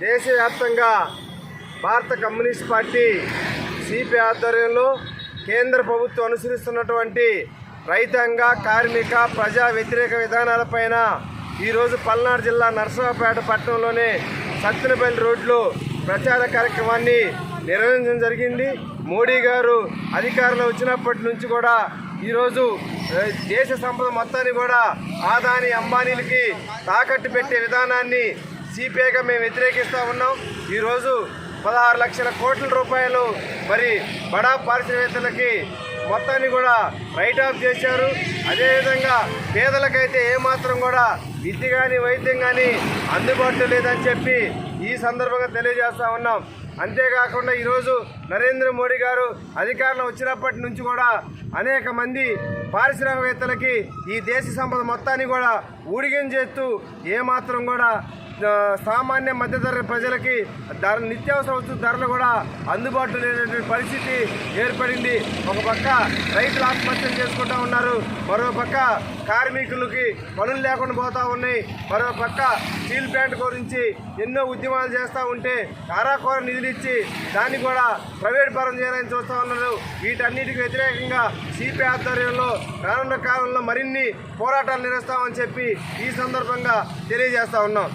దేశవ్యాప్తంగా భారత communist party CP ఆధ్వర్యంలో కేంద్ర ప్రభుత్వం అనుసరిస్తున్నటువంటి రైతాంగ కార్మిక ప్రజా వ్యతిరేక విధానాలపైన ఈరోజు పల్నాడు జిల్లా నరసరావుపేట పట్టణంలోని సత్తెనపల్లి రోడ్లో ప్రచార కార్యక్రమాన్ని నిర్వహించడం జరిగింది. మోడీ గారు అధికారంలో వచ్చినప్పటి నుంచి కూడా ఈరోజు దేశ సంపద మొత్తాన్ని కూడా ఆదాని అంబానీలకి తాకట్టు పెట్టే విధానాన్ని సిపిఐగా మేము వ్యతిరేకిస్తూ ఉన్నాం. ఈరోజు పదహారు లక్షల కోట్ల రూపాయలు మరి బడా పారిశ్రామికవేత్తలకి మొత్తాన్ని కూడా రైట్ ఆఫ్ చేశారు. అదేవిధంగా పేదలకైతే ఏమాత్రం కూడా విద్య కానీ వైద్యం కానీ అందుబాటులో లేదని చెప్పి ఈ సందర్భంగా తెలియజేస్తూ ఉన్నాం. అంతేకాకుండా ఈరోజు నరేంద్ర మోడీ గారు అధికారంలో వచ్చినప్పటి నుంచి కూడా అనేక మంది పారిశ్రామికవేత్తలకి ఈ దేశ సంపద మొత్తాన్ని కూడా ఊడిగం చేస్తూ ఏమాత్రం కూడా సామాన్య మధ్యతర ప్రజలకి ధర నిత్యావసర వస్తువు ధరలు కూడా అందుబాటులో లేనటువంటి పరిస్థితి ఏర్పడింది. ఒక పక్క రైతులు ఆత్మహత్యలు చేసుకుంటూ ఉన్నారు. మరో పక్క కార్మికులకి పనులు లేకుండా పోతూ ఉన్నాయి. మరో పక్క స్టీల్ ప్లాంట్ గురించి ఎన్నో ఉద్యమాలు చేస్తూ ఉంటే కారాకోర నిధులు ఇచ్చి దాన్ని కూడా ప్రైవేట్ పరం చేయాలని చూస్తూ ఉన్నారు. వీటన్నిటికి వ్యతిరేకంగా సిపి ఆధ్వర్యంలో రానున్న కాలంలో మరిన్ని పోరాటాలు నిర్వహిస్తామని చెప్పి ఈ సందర్భంగా తెలియజేస్తా ఉన్నాం.